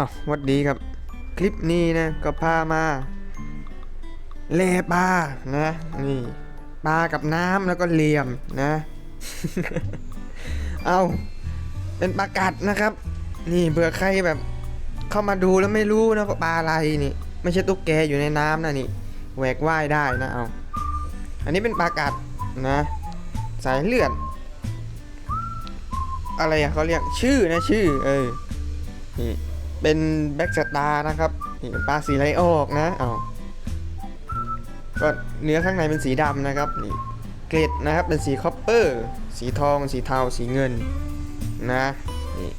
อ้าววัดดีครับ คลิปนี้นะก็พามาแล่ปลานะนี่ปลากับน้ำแล้วก็เหลี่ยมนะ เอาเป็นปลากัดนะครับ นี่เผื่อใครแบบ เข้ามาดูแล้วไม่รู้นะว่าปลาอะไรนี่ ไม่ใช่ตุ๊กแกอยู่ในน้ำนะนี่แหวกว่ายได้นะเอาอันนี้เป็นปลากัดนะ สายเลือดอะไรอะเขาเรียกชื่อนะชื่อ เออนี่ เป็นแบ็กสตาร์นะครับนี่เป็นปลาสีไรออกนะเอาก็เนื้อข้างในเป็นสีดำนะครับนี่เกล็ดนะครับเป็นสีคอปเปอร์ สีทอง สีเทา สีเงินนะนี่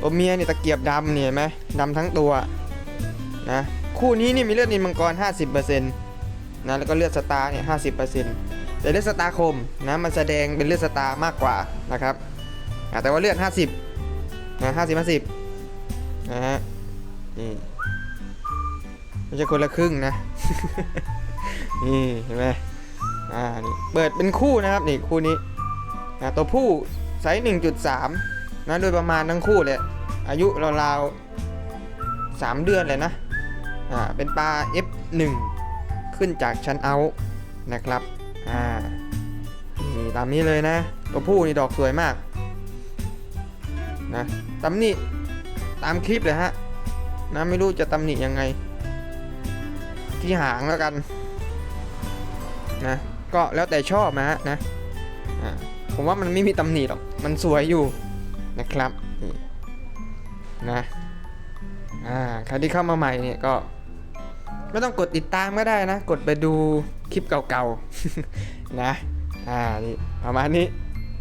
ตัวเมียนี่ตะเกียบดำเนี่ยไหมดำทั้งตัวนะคู่นี้นี่มีเลือดนินมังกร 50%นะแล้วก็เลือดสตาร์เนี่ย50%แต่เลือดสตาร์คมนะมันแสดงเป็นเลือดสตาร์มากกว่านะครับแต่ว่าเลือด 50นะ50 50 นะฮะนี่ไม่ใช่คนละครึ่งนะ นี่เห็นไหมอ่านี่เปิดเป็นคู่นะครับนี่คู่นี้นะตัวผู้ไซส์1.3 นะโดยประมาณทั้งคู่เลยอายุราวๆ3เดือนเลยนะอ่าเป็นปลา F1 ขึ้นจากชั้นเอานะครับอ่านี่ตามนี้เลยนะ ตัวผู้นี่ดอกสวยมากนะตำหนี่ ตามคลิปเลยฮะนะไม่รู้จะตำหนิยังไง ที่หางแล้วกันนะก็แล้วแต่ชอบนะฮะนะผมว่ามันไม่มีตำหนิหรอก มันสวยอยู่นะครับนี่นะอ่าใครที่เข้ามาใหม่เนี่ยก็ไม่ต้องกดติดตามก็ได้นะ กดไปดูคลิปเก่าๆนะอ่านี่ประมาณนี้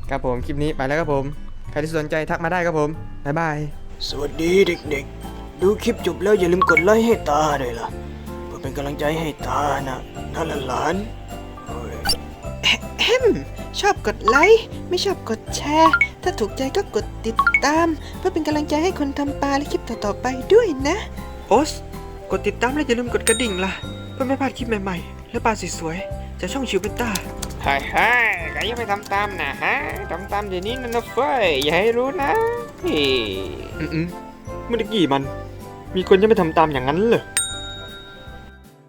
ครับผมคลิปนี้ไปแล้วครับผม ใครที่สนใจทักมาได้ครับผม บ๊ายบาย สวัสดีเด็กๆ ดูคลิปจบแล้วอย่าลืมกดไลค์ให้ตาด้วยล่ะ เพื่อเป็นกำลังใจให้ตานะนั่นละหลานเฮ้ยแฮมชอบกดไลค์ ไม่ชอบกดแชร์ ถ้าถูกใจก็กดติดตาม เพื่อเป็นกำลังใจให้คนทำปลาและคลิปต่อๆไปด้วยนะ โอส กดติดตามและอย่าลืมกดกระดิ่งล่ะ เพื่อไม่พลาดคลิปใหม่ๆ และปลาสวยๆจากช่องชิวเปนต้า เฮ้ยเฮ้ยใครยังไม่ทำตามนะฮะทำตามเดี๋ยวนี้นะนะเฟยอย่าให้รู้นะ เฮ้ อืมๆเมื่อกี้มัน มีคนยังไม่ทำตามอย่างนั้นเหรอ